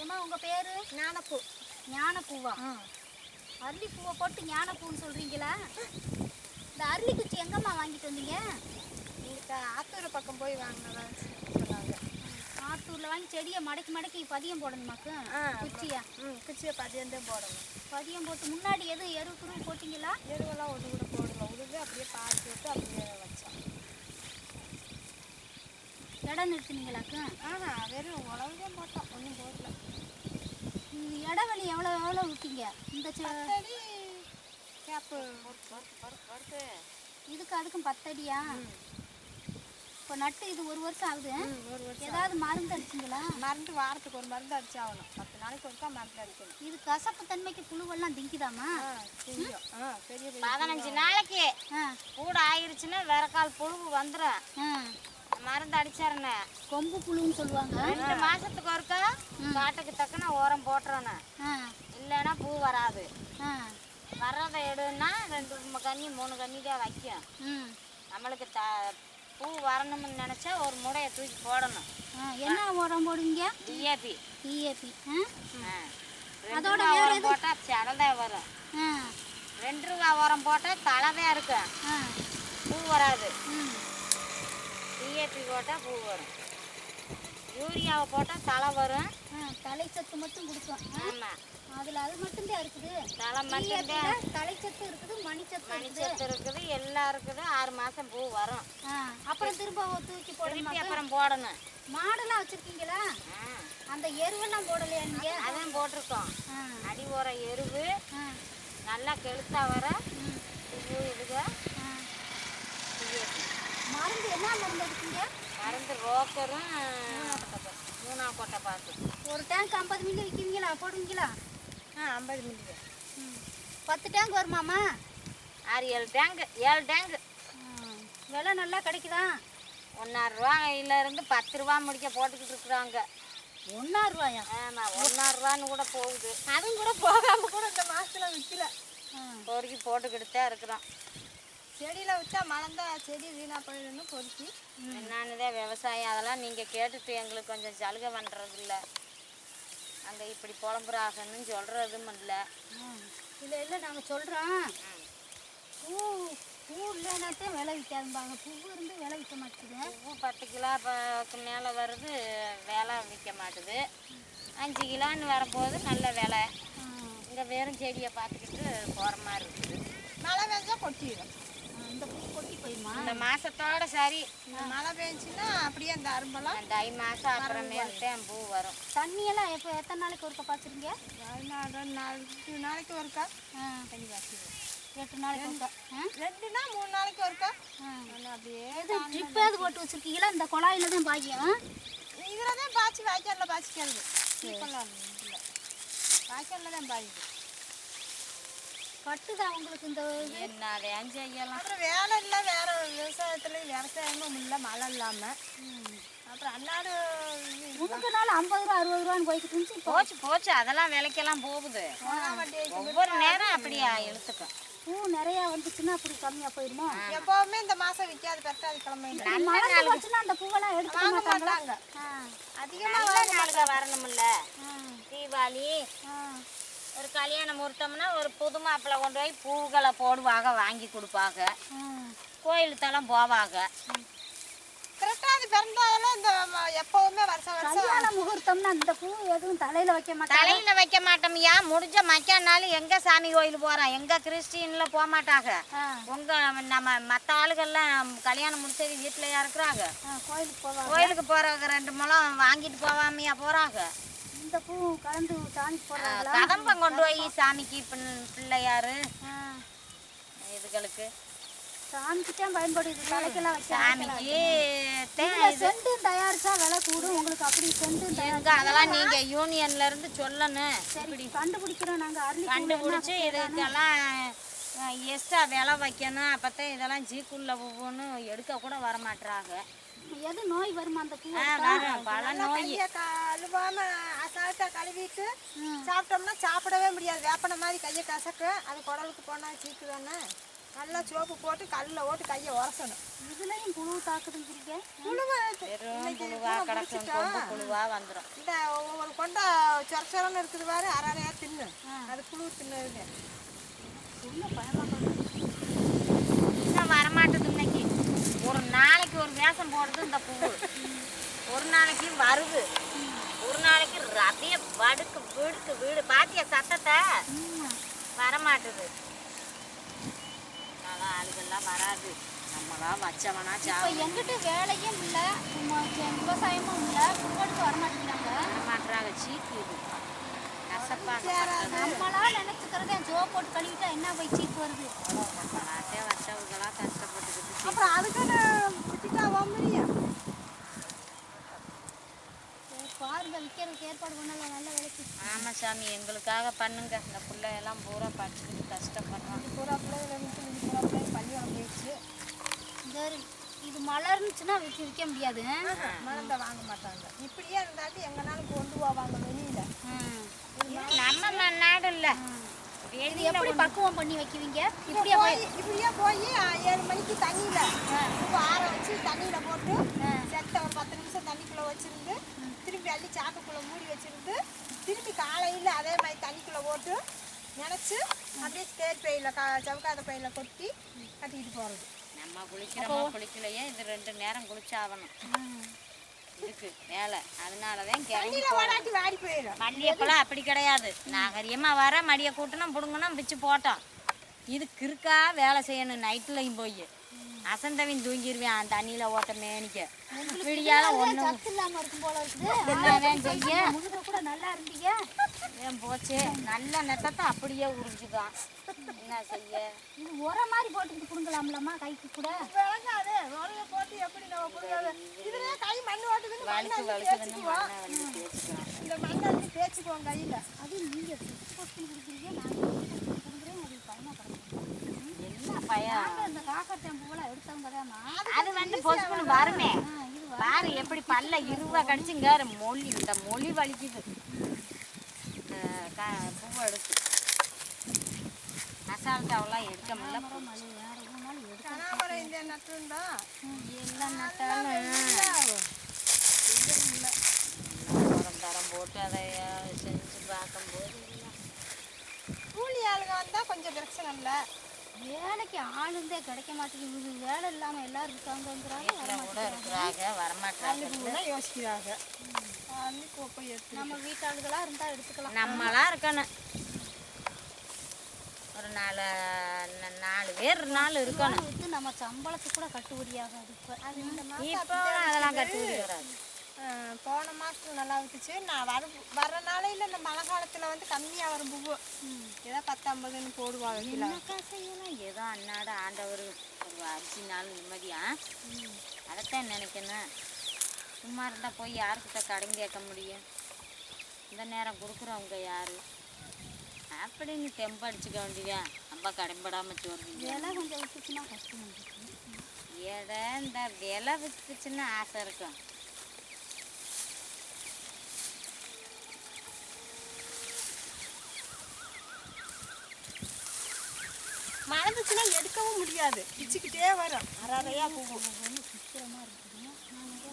ஏம்மா உங்க பேரு? ஞானப்பூ. ஞானப்பூவா? அரளிப்பூவை போட்டு ஞானப்பூன்னு சொல்றீங்களா? இந்த அரளி குச்சி எங்கம்மா வாங்கிட்டு வந்தீங்க? இங்கே ஆத்தூர் பக்கம் போய் வாங்கினதா சொன்னாங்க. ஆத்தூர்ல வாங்கி செடியை மடக்கி மடக்கி பதியம் போடணுமாக்கு குச்சியா? ம் குச்சியை பதியந்தே போடணும். பதியம் போட்டு முன்னாடி எதுவும் எருவு குருவு போட்டீங்களா? எருவெல்லாம் ஒன்று கூட போடல. உழுது அப்படியே பார்த்து விட்டு அப்படியே வச்சோம். இடம் நிறுத்துனீங்களாக்கு? ஆஹா வெறும் உழவுதான் போட்டோம். ஒன்றும் போடல. இது இடவெளி எவ்வளோ எவ்வளோ விட்டீங்க இந்த செ- சரி கேப்பு. இதுக்கு அதுக்கும் பத்தடியா? இப்போ நட்டு இது ஒரு வருஷம் ஆகுது. ஒரு வருஷம் ஏதாவது மருந்து அடிச்சிங்களா? மருந்து வாரத்துக்கு ஒரு மருந்து அடிச்சாகணும் பத்து நாளைக்கு ஒருக்கா மருந்து அடிக்கணும். இது கசப்பு தன்மைக்கு புழுவெல்லாம் திங்கிதாமா? பதினஞ்சு நாளைக்கு கூட ஆயிருச்சுன்னா விறக்கால் புழு வந்துடும் ஆ. மருந்து அடிச்சாருன்னு கொம்பு புழுன்னு சொல்லுவாங்க. ரெண்டு மாசத்துக்கு ஒருக்கா காட்டுக்கு தக்கன உரம் போட்டுறணும் ஆ. இல்லைன்னா பூ வராது. வர்றதை எடுன்னா ரெண்டு கன்னி மூணு கன்னி தான் வைக்கும் நம்மளுக்கு த பூ வரணும்னு நினச்சா ஒரு முடையை தூக்கி போடணும். என்ன உரம் போடுவீங்க? டிஏபி டிஏபி அதோட போட்டால் செடதான் வரும். ரெண்டு ரூபா உரம் போட்டால் தலைதான் இருக்கும். பூ வராது. டிஏபி போட்டால் பூ வரும். யூரியாவை போட்டால் தலை வரும். ஆ தலைச்சத்து மட்டும் கொடுக்கும். ஆமாம் அதில் அது மட்டும்தான் இருக்குது. தலை மட்டும்தான். தலைச்சத்து இருக்குது மணிச்சத்து மணிச்சத்து இருக்குது. எல்லாம் இருக்குது ஆறு மாதம் பூ வரும். அப்புறம் திரும்ப தூக்கி போடணுமா அப்புறம் போடணும். மாடெல்லாம் வச்சிருக்கீங்களா? அந்த எருவெல்லாம் போடலையா நீங்க? அதான் போட்டிருக்கோம். அடி உர எருவு. நல்லா கெளுத்தா வர. பூ இதுக ஆ டிஏபி மருந்து என்ன மருந்து அடிச்சீங்க மருந்து ரோக்கரும் மூணா கொட்டை பாக்கு. ஒரு டேங்க் ஐம்பது மில்லி விற்கிறீங்களா போடுவீங்களா? ஆ ஐம்பது மில்லி ம். பத்து டேங்க் வருமாம்மா? ஆறு ஏழு டேங்கு ஏழு டேங்கு. விலை நல்லா கிடைக்குதா? இருந்து பத்து ரூபா முடிக்க போட்டுக்கிட்டு இருக்கிறாங்க. ஒன்றா ரூபாயா? ஆமாம் ஒன்னாறு ரூபான்னு கூட போகுது. அதுவும் கூட போகாம கூட இந்த மாசத்துல விற்கல பொறுக்கி போட்டுக்கிட்டு தான் இருக்கிறோம். செடியில விட்டா மலர்ந்தா செடி வீணா போயிடுன்னு பொறுக்கி. என்னன்னுதான் விவசாயம் அதெல்லாம் நீங்கள் கேட்டுட்டு எங்களுக்கு கொஞ்சம் சலுகை பண்ணுறது இல்லை அங்கே இப்படி புலம்புறாகன்னு சொல்கிறதும் இல்லை. இல்லை இல்லை நாங்கள் சொல்கிறோம் பூ பூ இல்லைனாத்தே விலை விற்காதும்பாங்க பூ இருந்து விலை விற்க மாட்டேங்குது பூ பத்து கிலோ பக்கு மேலே வருது விலை விற்க மாட்டுது. அஞ்சு கிலோன்னு வரும்போது நல்ல விலை. இங்கே வெறும் செடியை பார்த்துக்கிட்டு போகிற மாதிரி இருக்குது. மழை பெஞ்சா கொட்டிடும் இந்த மாதத்தோட சரி. இந்த மழை பெஞ்சுன்னா அப்படியே அந்த அரும்பெல்லாம் தை மாதம் அப்புறமேல் தான் பூ வரும். தண்ணியெல்லாம் எப்போ எத்தனை நாளைக்கு ஒருக்கா பாய்ச்சிருங்க? நாலு நாள் நாலு நாளைக்கு ஒருக்கா. ஆ தண்ணி வாசிடுவோம் எட்டு நாளைக்கு ஒருக்கா? ரெண்டுனா மூணு நாளைக்கு ஒருக்கா? அப்படியே எது ட்ரிப்பாவது போட்டு வச்சிருக்கீங்களா? இந்த குழாயில தான் பாய்க்கும் இதில் தான் பாய்ச்சி வாய்க்காலில் இல்லை. வாய்க்காலில் தான் பாய்க்குது. கட்டுதா உங்களுக்கு இந்த ஐயெல்லாம். அப்புறம் வேலை இல்லை வேற விவசாயத்துலேயும் விவசாயமும் இல்லை மழை இல்லாமல் அப்புறம் அன்னாடு இது முதுக்கு நாள் ஐம்பது ரூபா அறுபது ரூபான்னு போய்கிட்டு இருந்துச்சு இப்போ. போச்சு போச்சு. அதெல்லாம் விலைக்கெல்லாம் போகுது. ஒவ்வொரு நேரம் அப்படியா இழுத்துக்கும். பூ நிறையா வந்துச்சுன்னா அப்படி கம்மியாக போயிடுமா எப்போவுமே இந்த மாதம் விற்காது பத்தாவது கிழமை. இப்படி மழை போச்சுன்னா அந்த பூவெல்லாம் மாட்டாங்களா? மாட்டாங்க. ஆ. அதிகமாக வரணும்ல. ஆ. தீபாவளி. ஆ. ஒரு கல்யாணம் முகூர்த்தம்னா ஒரு புது மாப்பிள்ளை கொண்டு போய் பூக்களை போடுவாங்க வாங்கி கொடுப்பாங்க கோயிலுக்கெல்லாம் போவாங்க கரெக்டாக பிறந்தாலும் இந்த எப்போவுமே வருஷம் வருஷம் கல்யாண முகூர்த்தம்னா அந்த பூ எதுவும் தலையில வைக்க மாட்டாங்க. தலையில வைக்க மாட்டோம்யா. முடிஞ்ச மக்கானாலும் எங்க சாமி கோயில் போறோம் எங்க கிறிஸ்டின்ல போக மாட்டாங்க உங்க நம்ம மற்ற ஆளுகள்லாம் கல்யாணம் முடிச்சது வீட்டிலயா இருக்கிறாங்க. கோயிலுக்கு போவாங்க. கோயிலுக்கு போறவங்க ரெண்டு முழம் வாங்கிட்டு போவாமையா போறாங்க. இந்த பூ கலந்து சாமிக்கு போடுறாங்களா? கதம்பம் கொண்டு போய் சாமிக்கு பிள்- பிள்ளையாரு. இதுகளுக்கு. சாமிக்கு தான் பயன்படுது தலைக்கெல்லாம் சாமிக்கு செண்டு தயாரிச்சா விலை கூடும். உங்களுக்கு அப்படி செண்டு எங்க அதெல்லாம் நீங்க யூனியன்ல இருந்து சொல்லணும். சரி கண்டுபிடிக்கிறோம். நாங்க அரளி கண்டுபிடிச்சி இதுக்கெல்லாம் எக்ஸ்ட்ரா விலை வைக்கணும். அப்பதான் இதெல்லாம் ஜீக்குள்ள ஒவ்வொன்று எடுக்க கூட வர மாட்டாங்க எது நோய் வருமா அந்த பூ பல நோய். கையை கழுவாம அசால்ட்டா கழுவிட்டு சாப்பிட்டோம்னா சாப்பிடவே முடியாது. வேப்பன மாதிரி கையை கசக்கு. அது குடலுக்கு போனால் சீக்கு தானே நல்லா சோப்பு போட்டு கல்லில் ஓட்டு கையை உரசணும். இதுலயும் புழு தாக்குதுங்கிறீங்க? புழுவை? வந்துடும் இந்த ஒவ்வொரு கொண்டா சொர சொரன்னு இருக்குது பாரு. அரையா தின்னு. அது புழு தின்னுதுங்க என்ன பயமா இன்னும் வரமாட்டுது இன்னைக்கு ஒரு வேஷம் போடுறது இந்த பூவு ஒரு நாளைக்கு வருது. ஒரு நாளைக்கு அப்படியே வடுக்கு வீடுக்கு வீடு. பாத்தியா சத்தத்தை? வரமாட்டுது. அதெல்லாம் ஆளுகள்லாம் வராது. நம்மளா வச்சவனா இப்போ எங்கிட்ட வேலையும் இல்லை. விவசாயமும் இல்லை. குடும்பத்துக்கு வரமாட்டேங்கிறாங்க. மாட்டுறாங்க சீக்கு இது. கசப்பாக நம்மளா நினைச்சுக்கிறதே ஜோ போட்டு கழுவிட்டா என்ன போய் சீப்பு வருது? மாட்டே வச்சவங்களா கஷ்டப்பட்டுக்கிட்டு அப்புறம் அதுக்குன்னு சரி, பாருங்க விற்கிறதுக்கு ஏற்பாடு பண்ணல நல்ல வேலைக்கு. ஆமா சாமி எங்களுக்காக பண்ணுங்க. இந்த பிள்ளையெல்லாம் பூரா படிச்சுக்கிட்டு கஷ்டப்படுறோம் பூரா பிள்ளைகளை இது பூரா பிள்ளைங்க பள்ளியோட போயிடுச்சு இந்த இது மலர்ந்துச்சுன்னா விற்க விற்க முடியாது. மறந்த வாங்க மாட்டாங்க. இப்படியே இருந்தாட்டி எங்கனாலும் கொண்டு போவாங்க வெளியில ம். இது நம்ம ம- நாடு இல்ல இது வெளியில எப்படி பக்குவம் பண்ணி வைக்குவீங்க இப்படியே இப்படியே போய் இப்படியே போய் ஏழு மணிக்கு தண்ணியில உப்பு ஆற வச்சு தண்ணியில போட்டு செத்த ஒரு பத்து நிமிஷம் தண்ணிக்குள்ள வச்சிருந்து திரும்பி அள்ளி சாக்குக்குள்ள மூடி வச்சிருந்து திரும்பி காலையில அதே மாதிரி தண்ணிக்குள்ள போட்டு நினைச்சு அப்படியே ஸ்டேட் பையில க சவுக்காத பையில கொட்டி கட்டிக்கிட்டு போறது. நம்ம குளிக்கிறோமோ குளிக்கலையே இது ரெண்டு நேரம் குளிச்சாகணும். தண்ணியில வாடாட்டி வாடி போயிடும். மல்லிகைப்பழம் அப்படி கிடையாது. நாகரியமா வர மடியை கூட்டணும் பிடுங்கணும் பிச்சு போட்டோம். இது கிறுக்கா வேலை செய்யணும் நைட்லையும் போய். அசந்தவன் தூங்கிடுவேன் தண்ணியில ஓட்ட மேனிக்க. விடியால என்னதான் செய்ய முதுக கூட நல்லா இருந்தீங்க ஏன் போச்சு? நல்ல நெட்டத்தை அப்படியே உறிஞ்சுதான். என்ன செய்ய? இது உரம் மாதிரி போட்டுக்கிட்டு கொடுங்கலாம்லம்மா கைக்கு கூட. போட்டு இதுலயே கை மண் ஓட்டுதுன்னு மண்ணை வந்து தேய்ச்சிக்குவோம். கையில கொடுக்குறீங்க என்ன பயம் இந்த காக்கட்டான் பூவெல்லாம் எடுத்தவங்க தானா அது வந்து பொசுக்குன்னு வருமே. இது பாரு எப்படி பல்ல இருவா கடிச்சுங்க. மொழி இந்த மொழி வலிக்குது. பூவை எடுத்து. அசால்ட்டாவெல்லாம் எடுக்க முடியல. இந்த நட்டுருந்தா எல்லாம் நட்டாலும் உரம் தரம் போட்டு அதை செஞ்சு பார்க்கும்போது. கூலி ஆளுங்க வந்தா கொஞ்சம் பிரச்சனை இல்லை. வேலைக்கு ஆளுந்தே கிடைக்க மாட்டேங்குது. வேலை இல்லாமல் எல்லாரும் வீட்டில் கூட இருக்கிறாங்க வரமாட்டாங்க யோசிக்கிறாங்க. நம்ம வீட்டாளுகளாக இருந்தால் எடுத்துக்கலாம். நம்மளாம் இருக்கணும். ஒரு நாலு நாலு பேர் நாலு இருக்கணும். வித்து நம்ம சம்பளத்துக்கு கூட கட்டுப்படி ஆகாது இப்போ அதெல்லாம் கட்டுப்படி வராது. போன மாதம் நல்லா விட்டுச்சு நான் வர வர நாளையில் இந்த மழை காலத்தில் வந்து கம்மியாக வரும் பூவு ஏதோ பத்து ஐம்பதுன்னு போடுவாங்க என்னக்கா செய்யலாம்? ஏதோ அன்னாட ஆண்டவர் ஒரு அரிசி நாள் நிம்மதியா? அதைத்தான் நினைக்கணும். சும்மா இருந்தால் போய் யாருக்கிட்ட கடன் கேட்க முடியும்? இந்த நேரம் கொடுக்குறவங்க யாரு? அப்படின்னு தெம்படிச்சுக்க வேண்டியதா? நம்ம கடன்படாமல் சொல்றீங்க விலை கொஞ்சம் விட்டுச்சுன்னா கஷ்டம் எதை இந்த விலை வித்துச்சுன்னு ஆசை இருக்கும். மறந்துச்சுன்னா எடுக்கவும் முடியாது. பிச்சுக்கிட்டே வரும். அரை அரையாக பூவும் சித்திரமாக இருக்குது. நான் நிறைய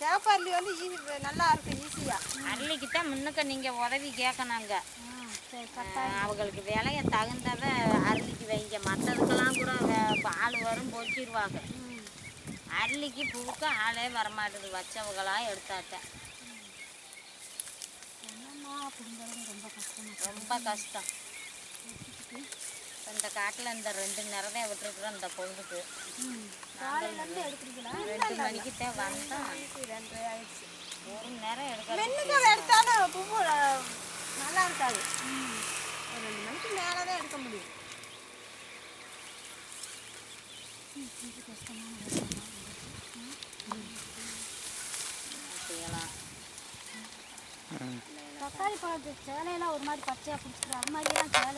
சேப்பார்லி வந்து ஈஸி நல்லா இருக்கும் ஈஸியாக அள்ளிக்கிட்ட முன்னுக்க நீங்கள் உதவி கேட்கணுங்க அவங்களுக்கு விலைய தகுந்ததை அருளிக்கு வைங்க. மற்றதுக்கெல்லாம் கூட ஆள் வரும் பொறுக்கிடுவாங்க அருளிக்கு பூவுக்கு ஆளே வரமாட்டுது வச்சவங்களா எடுத்தாட்டேன் ரொம்ப கஷ்டமா ரொம்ப கஷ்டம். இந்த காட்டில் இந்த ரெண்டு நிறதை விட்டுருக்குறோம் இந்த பொழுதுக்கு காலையிலேருந்து எடுக்கிறீங்களா? ரெண்டு மணிக்கு தான் வந்தோம் ரெண்டு ஆயிடுச்சு. ஒரு நேரம் எடுக்க மென்னுக்கு எடுத்தாலும் அஹ், நல்லா இருக்காது. ஒரு ரெண்டு மணிக்கு மேலே தான் எடுக்க முடியும். தக்காளி பழத்து சேலையெல்லாம் ஒரு மாதிரி பச்சையாக பிடிச்சிக்கிறோம் அது மாதிரிலாம் சேலை